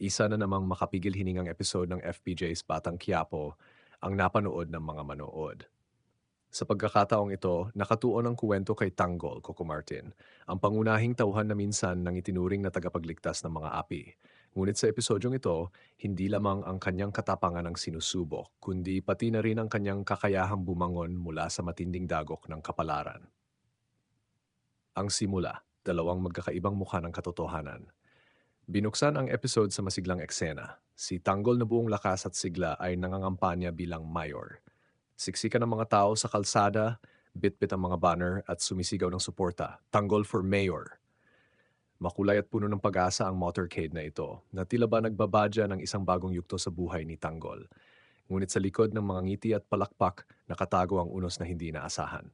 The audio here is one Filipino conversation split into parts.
Isa na namang makapigil hiningang episode ng FPJ's Batang Quiapo ang napanood ng mga manood. Sa pagkakataong ito, nakatuon ang kuwento kay Tanggol, Coco Martin, ang pangunahing tauhan na minsan ng itinuring na tagapagligtas ng mga api. Ngunit sa episodyong ito, hindi lamang ang kanyang katapangan ang sinusubok, kundi pati na rin ang kanyang kakayahang bumangon mula sa matinding dagok ng kapalaran. Ang simula, dalawang magkakaibang mukha ng katotohanan. Binuksan ang episode sa masiglang eksena. Si Tanggol na buong lakas at sigla ay nangangampanya bilang mayor. Siksikan ng mga tao sa kalsada, bitbit ang mga banner at sumisigaw ng suporta. Tanggol for mayor. Makulay at puno ng pag-asa ang motorcade na ito na tila ba nagbabadya ng isang bagong yugto sa buhay ni Tanggol. Ngunit sa likod ng mga ngiti at palakpak, nakatago ang unos na hindi naasahan.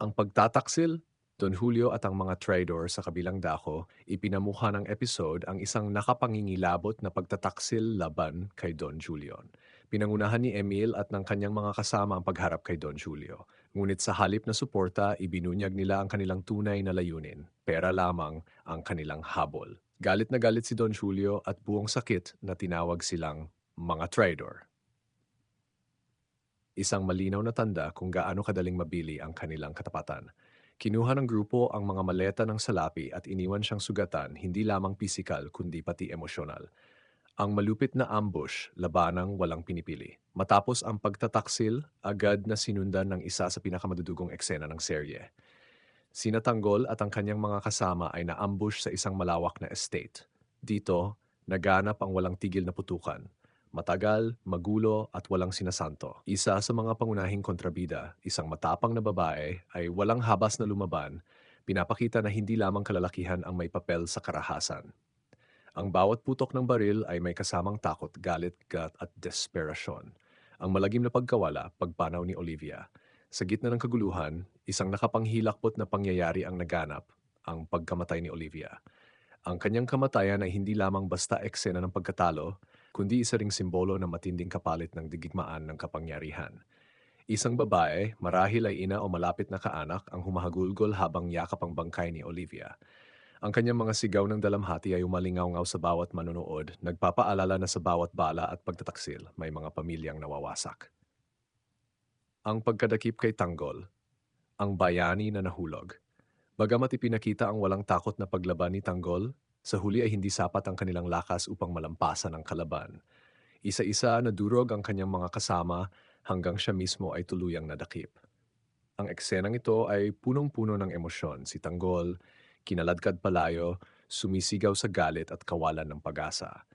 Ang pagtataksil, Don Julio at ang mga trader sa kabilang dako, ipinamukha ng episode ang isang nakapangingilabot na pagtataksil laban kay Don Julion. Pinangunahan ni Emil at ng kanyang mga kasama ang pagharap kay Don Julio. Ngunit sa halip na suporta, ibinunyag nila ang kanilang tunay na layunin. Pera lamang ang kanilang habol. Galit na galit si Don Julio at buong sakit na tinawag silang mga trader. Isang malinaw na tanda kung gaano kadaling mabili ang kanilang katapatan. Kinuha ng grupo ang mga maleta ng salapi at iniwan siyang sugatan hindi lamang pisikal kundi pati emosyonal. Ang malupit na ambush, labanang walang pinipili. Matapos ang pagtataksil, agad na sinundan ng isa sa pinakamadudugong eksena ng serye. Sinatanggol at ang kanyang mga kasama ay na-ambush sa isang malawak na estate. Dito, naganap ang walang tigil na putukan. Matagal, magulo at walang sinasanto. Isa sa mga pangunahing kontrabida, isang matapang na babae, ay walang habas na lumaban, pinapakita na hindi lamang kalalakihan ang may papel sa karahasan. Ang bawat putok ng baril ay may kasamang takot, galit, gat at desperasyon. Ang malagim na pagkawala, pagpanaw ni Olivia. Sa gitna ng kaguluhan, isang nakapanghilakpot na pangyayari ang naganap, ang pagkamatay ni Olivia. Ang kanyang kamatayan ay hindi lamang basta eksena ng pagkatalo, kundi isa ring simbolo ng matinding kapalit ng digigmaan ng kapangyarihan. Isang babae, marahil ay ina o malapit na kaanak ang humahagulgol habang yakap ang bangkay ni Olivia. Ang kanyang mga sigaw ng dalamhati ay umalingaw-ngaw sa bawat manonood, nagpapaalala na sa bawat bala at pagtataksil may mga pamilyang nawawasak. Ang pagkadakip kay Tanggol, ang bayani na nahulog. Bagamat ipinakita ang walang takot na paglaban ni Tanggol, sa huli ay hindi sapat ang kanilang lakas upang malampasan ang kalaban. Isa-isa na durog ang kanyang mga kasama hanggang siya mismo ay tuluyang nadakip. Ang eksenang ito ay punong-puno ng emosyon. Si Tanggol, kinaladkad palayo, sumisigaw sa galit at kawalan ng pag-asa.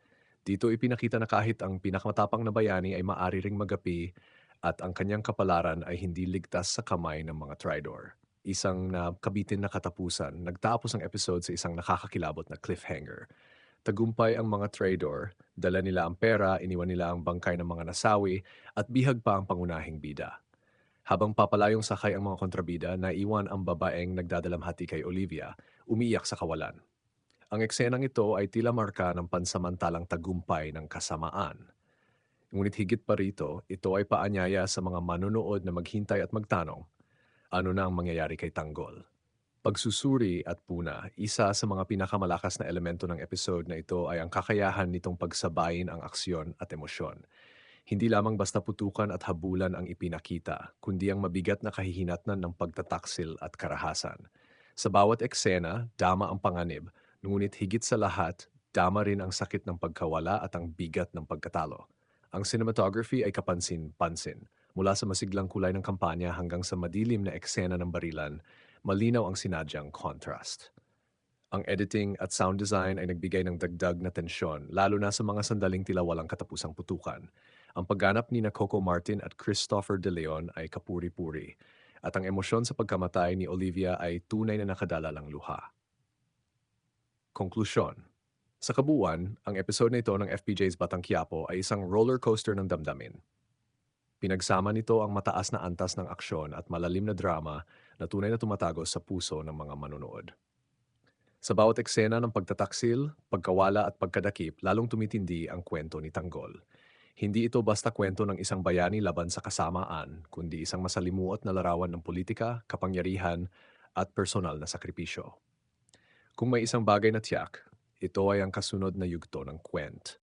Dito ipinakita na kahit ang pinakamatapang na bayani ay maari ring magapi at ang kanyang kapalaran ay hindi ligtas sa kamay ng mga Tridor. Isang nakabitin na katapusan, nagtapos ang episode sa isang nakakakilabot na cliffhanger. Tagumpay ang mga Trador, dala nila ang pera, iniwan nila ang bangkay ng mga nasawi, at bihag pa ang pangunahing bida. Habang papalayong sakay ang mga kontrabida, naiwan ang babaeng nagdadalamhati kay Olivia umiiyak sa kawalan. Ang eksenang ito ay tila marka ng pansamantalang tagumpay ng kasamaan. Ngunit higit pa rito, ito ay paanyaya sa mga manonood na maghintay at magtanong, ano na ang mangyayari kay Tanggol? Pagsusuri at puna, isa sa mga pinakamalakas na elemento ng episode na ito ay ang kakayahan nitong pagsabayin ang aksyon at emosyon. Hindi lamang basta putukan at habulan ang ipinakita, kundi ang mabigat na kahihinatnan ng pagtataksil at karahasan. Sa bawat eksena, dama ang panganib, ngunit higit sa lahat, dama rin ang sakit ng pagkawala at ang bigat ng pagkatalo. Ang cinematography ay kapansin-pansin. Mula sa masiglang kulay ng kampanya hanggang sa madilim na eksena ng barilan, malinaw ang sinadyang contrast. Ang editing at sound design ay nagbigay ng dagdag na tensyon, lalo na sa mga sandaling tila walang katapusang putukan. Ang pagganap ni na Coco Martin at Christopher De Leon ay kapuri-puri at ang emosyon sa pagkamatay ni Olivia ay tunay na nakadalalang luha. Konklusyon Sa kabuuan, ang episode na ito ng FPJ's Batang Quiapo ay isang roller coaster ng damdamin. Pinagsama nito ang mataas na antas ng aksyon at malalim na drama na tunay na tumatagos sa puso ng mga manonood. Sa bawat eksena ng pagtataksil, pagkawala at pagkadakip, lalong tumitindi ang kwento ni Tanggol hindi ito basta kwento ng isang bayani laban sa kasamaan, kundi isang masalimuot na larawan ng politika, kapangyarihan, at personal na sakripisyo. Kung may isang bagay na tiyak, Ito ay ang kasunod na yugto ng kwent.